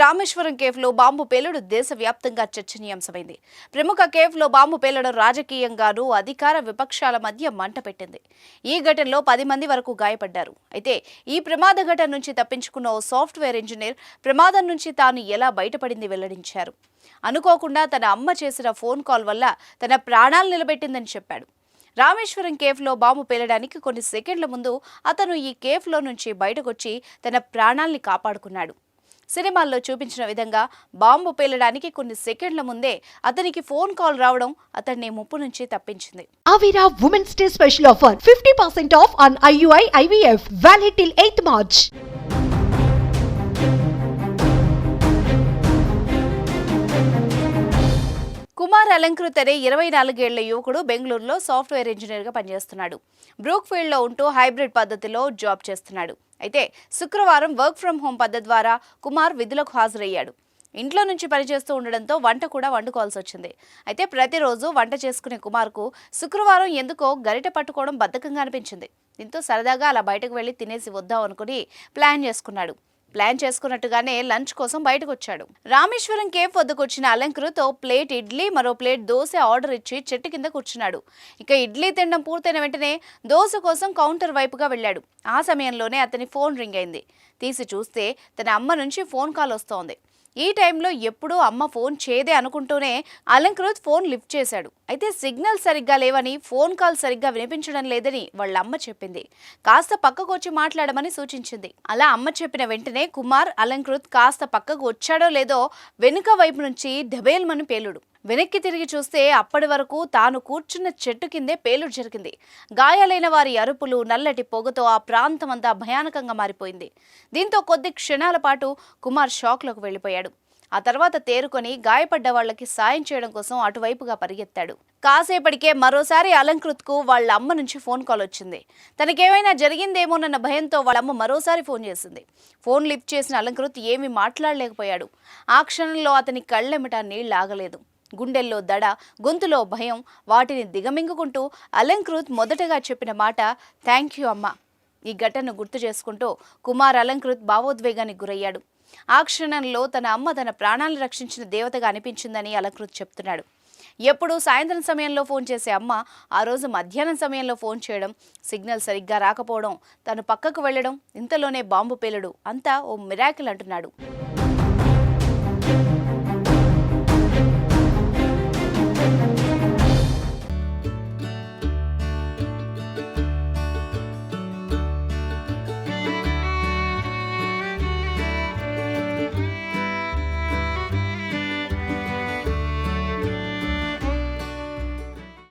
Rameswaram కేఫ్లో bomb పేలుడు దేశవ్యాప్తంగా చర్చనీయాంశమైంది. ప్రముఖ కేఫ్లో బాంబు పేలడం రాజకీయంగానూ అధికార విపక్షాల మధ్య మంట పెట్టింది. ఈ ఘటనలో పది మంది వరకు గాయపడ్డారు. అయితే ఈ ప్రమాద ఘటన నుంచి తప్పించుకున్న ఓ సాఫ్ట్వేర్ ఇంజనీర్ ప్రమాదం నుంచి తాను ఎలా బయటపడింది వెల్లడించారు. అనుకోకుండా తన అమ్మ చేసిన ఫోన్ కాల్ వల్ల తన ప్రాణాలు నిలబెట్టిందని చెప్పాడు. రామేశ్వరం కేఫ్లో బాంబు పేలడానికి కొన్ని సెకండ్ల ముందు అతను ఈ కేఫ్లో నుంచి బయటకొచ్చి తన ప్రాణాల్ని కాపాడుకున్నాడు. సినిమాల్లో చూపించిన విధంగా బాంబు పేలడానికి కొన్ని సెకండ్ల ముందే అతనికి ఫోన్ కాల్ రావడం అతన్ని ముప్పు నుంచి తప్పించింది. Avira Women's Day special offer 50% off on IUI IVF valid till 8th March. Kumar Alankrit అనే ఇరవై నాలుగేళ్ళ యువకుడు బెంగళూరులో సాఫ్ట్వేర్ ఇంజనీర్గా పనిచేస్తున్నాడు. బ్రూక్ ఫీల్డ్లో ఉంటూ హైబ్రిడ్ పద్ధతిలో జాబ్ చేస్తున్నాడు. అయితే శుక్రవారం వర్క్ ఫ్రం హోం పద్ధతి ద్వారా కుమార్ విధులకు హాజరయ్యాడు. ఇంట్లో నుంచి పనిచేస్తూ ఉండడంతో వంట కూడా వండుకోవాల్సి వచ్చింది అయితే ప్రతిరోజు వంట చేసుకునే కుమార్కు శుక్రవారం ఎందుకో గరిట పట్టుకోవడం బద్ధకంగా అనిపించింది. దీంతో సరదాగా అలా బయటకు వెళ్ళి తినేసి వద్దాం అనుకుని ప్లాన్ చేసుకున్నాడు. ప్లాన్ చేసుకున్నట్టుగానే లంచ్ కోసం బయటకు వచ్చాడు రామేశ్వరం కేఫ్ వద్దకు వచ్చిన అలంకృత్ ఓ ప్లేట్ ఇడ్లీ మరో ప్లేట్ దోశ ఆర్డర్ ఇచ్చి చెట్టు కింద కూర్చున్నాడు. ఇక ఇడ్లీ తినడం పూర్తయిన వెంటనే దోశ కోసం కౌంటర్ వైపుగా వెళ్ళాడు. ఆ సమయంలోనే అతని ఫోన్ రింగ్ అయింది. తీసి చూస్తే తన అమ్మ నుంచి ఫోన్ కాల్ వస్తోంది. ఈ టైంలో ఎప్పుడూ అమ్మ ఫోన్ చేదే అనుకుంటూనే అలంకృత్ ఫోన్ లిఫ్ట్ చేశాడు. అయితే సిగ్నల్ సరిగ్గా లేవని ఫోన్ కాల్ సరిగ్గా వినిపించడం లేదని వాళ్ళ అమ్మ చెప్పింది. కాస్త పక్కకు వచ్చి మాట్లాడమని సూచించింది. అలా అమ్మ చెప్పిన వెంటనే కుమార్ అలంకృత్ కాస్త పక్కకు వచ్చాడో లేదో వెనుక వైపు నుంచి డబేల్మని పేలుడు. వెనక్కి తిరిగి చూస్తే అప్పటి వరకు తాను కూర్చున్న చెట్టు కిందే పేలుడు జరిగింది. గాయాలైన వారి అరుపులు నల్లటి పొగతో ఆ ప్రాంతమంతా భయానకంగా మారిపోయింది. దీంతో కొద్ది క్షణాల పాటు కుమార్ షాక్లోకి వెళ్ళిపోయాడు. ఆ తర్వాత తేరుకొని గాయపడ్డ వాళ్ళకి సాయం చేయడం కోసం అటువైపుగా పరిగెత్తాడు. కాసేపటికే మరోసారి అలంకృత్కు వాళ్ళ అమ్మ నుంచి ఫోన్ కాల్ వచ్చింది. తనకేమైనా జరిగిందేమోనన్న భయంతో వాళ్ళ అమ్మ మరోసారి ఫోన్ చేసింది. ఫోన్ లిఫ్ట్ చేసిన అలంకృత్ ఏమీ మాట్లాడలేకపోయాడు. ఆ క్షణంలో అతని కళ్ళెమిట నీళ్ళు ఆగలేదు. గుండెల్లో దడ గొంతులో భయం వాటిని దిగమింగుకుంటూ అలంకృత్ మొదటగా చెప్పిన మాట థ్యాంక్ యూ అమ్మ. ఈ ఘటనను గుర్తు చేసుకుంటూ కుమార్ అలంకృత్ భావోద్వేగానికి గురయ్యాడు. ఆ క్షణంలో తన అమ్మ తన ప్రాణాలను రక్షించిన దేవతగా అనిపించిందని అలంకృత్ చెప్తున్నాడు. ఎప్పుడు సాయంత్రం సమయంలో ఫోన్ చేసే అమ్మ ఆ రోజు మధ్యాహ్నం సమయంలో ఫోన్ చేయడం సిగ్నల్ సరిగ్గా రాకపోవడం తను పక్కకు వెళ్ళడం ఇంతలోనే బాంబు పేలడు అంతా ఓ మిరాకిల్ అంటున్నాడు.